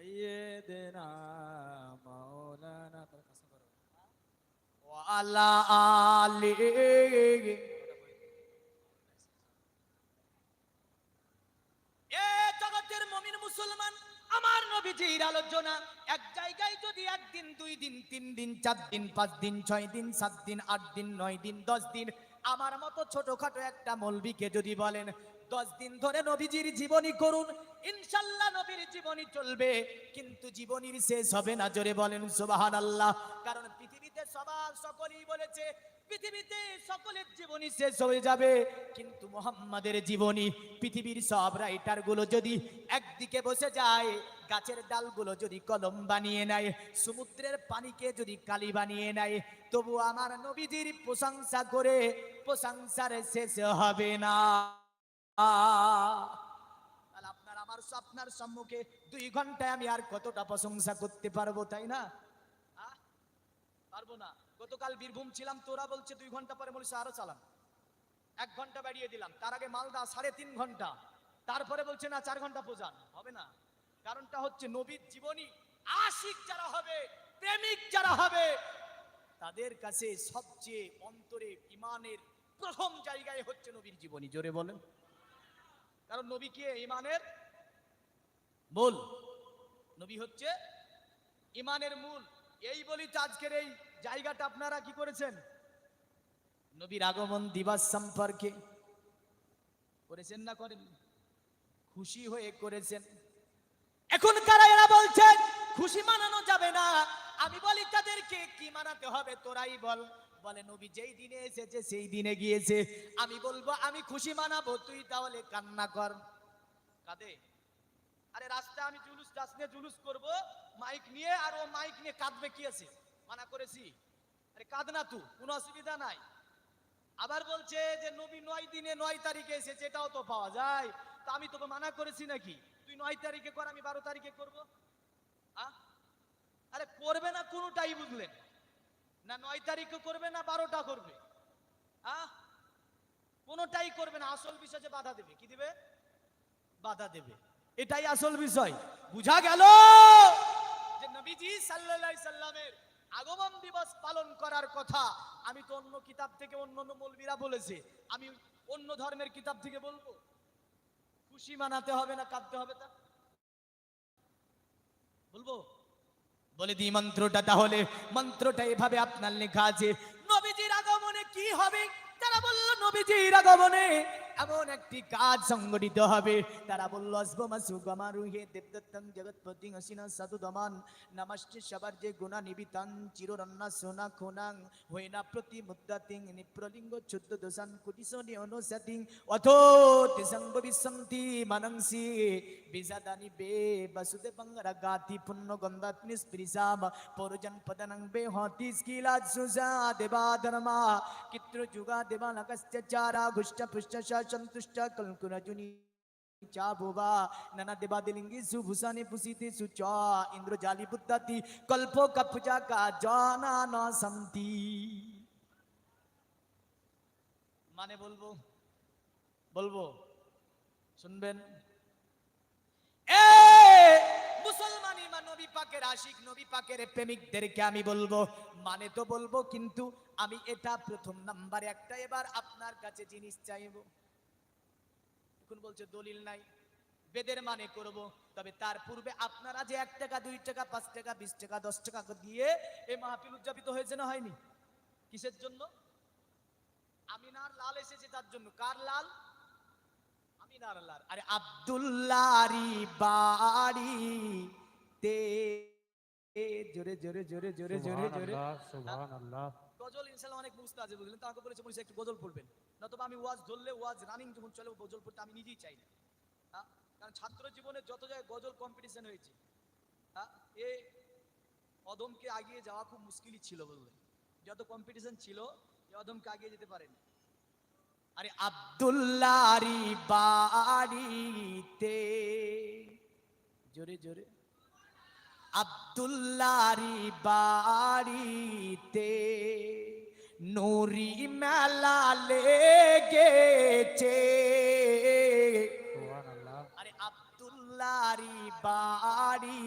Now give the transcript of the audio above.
سيدنا مولانا وعلى آله এ জগতের মমিন মুসলমান আমার নবীজির আলোচনা এক জায়গায় যদি একদিন দুই দিন তিন দিন চার দিন পাঁচ দিন ছয় দিন সাত দিন আট দিন নয় দিন দশ দিন আমার মতো ছোটখাটো একটা মলবিকে যদি বলেন দশ দিন ধরে নবীজির জীবনী করুন, ইনশাল্লাহ নবীর জীবনী চলবে, কিন্তু জীবনীর শেষ হবে না, জোরে বলেন সুবাহান আল্লাহ কারণ পৃথিবীতে সবার সকলেই বলেছে, পৃথিবীতে সকলের জীবনী শেষ হয়ে যাবে, কিন্তু মোহাম্মদের জীবনী, পৃথিবীর সব রাইটারগুলো যদি একদিকে বসে যায়, গাছের ডালগুলো যদি কলম বানিয়ে নেয়, সমুদ্রের পানিকে যদি কালি বানিয়ে নেয়, তবু আমার নবীজির প্রশংসা করে, প্রশংসার শেষ হবে না। আপনার আমার সম্মুখে দুই ঘন্টায় আমি আর কতটা প্রশংসা করতে পারব, তাই না? পারব না। গতকাল বীরভূম ছিলাম, তোরা বলছে দুই ঘণ্টা পরে বলছে আরও চালান এক ঘণ্টা বাড়িয়ে দিলাম। তার আগে মালদা সাড়ে তিন ঘণ্টা। তারপরে বলছে, না, চার ঘণ্টা পোজান হবে না। কারণটা হচ্ছে নবীর জীবনী। আশিক যারা হবে, প্রেমিক যারা হবে, তাদের কাছে সবচেয়ে অন্তরে ইমানের প্রথম জায়গায় হচ্ছে নবীর জীবনী। জোরে বলেন। কারণ নবী কে? ইমানের মূল। নবী হচ্ছে ইমানের মূল। এই বলি আজকের এই জায়গাটা। আপনারা কি করেছেন? নবীর আগমন দিবস সম্পর্কে করেছেন না করেন খুশি হয়ে করেছেন। এখন কারা এরা বলছেন, খুশি মানানো যাবে না। আমি বলি তাদেরকে কি মানাতে হবে তোরাই বল। বলে, নবী, যেই দিনে এসেছে, সেই দিনে গিয়েছে। আমি বলব, আমি খুশি মানাবো, তুই তাহলে কান্না কর। কাঁদে? আরে, রাস্তায় আমি জুলুস রাস্তায় জুলুস করব, মাইক নিয়ে, আর ও মাইক নিয়ে কাঁদবে কি আছে? মানা করেছি। আরে, কাঁদ না তু কোনো অসুবিধা নাই। আবার বলছে যে, নবী, নয় দিনে নয় তারিখে এসেছে, এটাও তো পাওয়া যায়। তা আমি তোকে মানা করেছি নাকি? তুই নয় তারিখে কর, আমি বারো তারিখে করব? আরে, করবে না কোনোটাই বুঝলেন। না নয় তারিখে করবে না বারোটা করবে। আহ? কোনোটাই করবে না, আসল বিষয় বাধা দেবে। কি দিবে? বাধা দেবে। এটাই আসল বিষয়। বুঝা গেল যে নবীজি সাল্লাল্লাহু সাল্লামের আগমন দিবস পালন করার কথা। আমি তো অন্য কিতাব থেকে অন্য অন্য মৌলবীরা বলেছে। আমি অন্য ধর্মের কিতাব থেকে বলব। খুশি মানাতে হবে না, কাঁদতে হবে তা? বলব? বলে দিই মন্ত্রটা তাহলে। মন্ত্রটা এভাবে আপনার লেখা আছে। নবীজির আগমনে কি হবে? তারা বলল, নবীজির আগমনে এমন একটি কাজ সংগঠিত হবে তারা বলল আসবমা সুগমারুহে দেবদত্তং জগৎপতি হসিনা সাধু দমান নমস্তে সবার যে গুণা নিবিতান চিররন্না সোনা খোনাং হইনা প্রতি মুদ্রাতিং নিপ্রলিঙ্গ চোদ্দ দোষান কুটিশনি অনুসাতিং অথো তিসঙ্গ বিসন্তি মানংসি বিজাদানি বে বাসুদেবং রাগাতি পুণ্য গন্ধাত নিস্পৃশাম পরজন পদনং বে হতি স্কিলা সুজা দেবা ধর্মা কিত্র যুগা দেবা নকস্য চারা ঘুষ্ট পুষ্ট বোবা নানা দেবাদিলিঙ্গি সুভূষানি পুষিতে সুচ বুদ্ধাতি কল্প সন্তি মানে বলব বলব, শুনবেন? এ মুসলমান ইমান নবী পাকের আশিক, নবী পাকের প্রেমিকদেরকে আমি বলব মানে তো বলব, কিন্তু আমি এটা প্রথম নাম্বারে একটা এবার আপনার কাছে জিনিস চাইব। এখন বলছে দলিল নাই বেদের মানে করব। তবে তার পূর্বে আপনারা যে এক টাকা দুই টাকা পাঁচ টাকা বিশ টাকা দশ টাকা দিয়ে এই মাহফিল উদযাপিত হয়েছে না হয়নি? কিসের জন্য? আমিনার লাল এসেছে তার জন্য। কার লাল? আমিনার লাল। আরে আব্দুল্লারি বাড়ি। তে জোরে জোরে জোরে জোরে জোরে জোরে। গজল ইনশাল্লাহ অনেক বুঝতে আছে বুঝলেন? তো আমাকে বলেছে বলেছে একটু গজল পড়বেন। নতুবা আমি ওয়াজ ধরলে ওয়াজ রানিং যখন চলে গজল পড়তে, আমি নিজেই চাই না। হ্যাঁ? কারণ ছাত্র জীবনে যত জায়গায় গজল কম্পিটিশন হয়েছে হ্যাঁ? এ অদমকে আগিয়ে যাওয়া খুব মুশকিলই ছিল বললেন যত কম্পিটিশন ছিল, এ অদমকে আগিয়ে যেতে পারেনি। আরে আব্দুল্লারি বাড়িতে, জোরে জোরে। আব্দুল্লারি বাড়িতে নুরি মেলা লেগেছে। আরে আব্দুল্লারি বাড়ি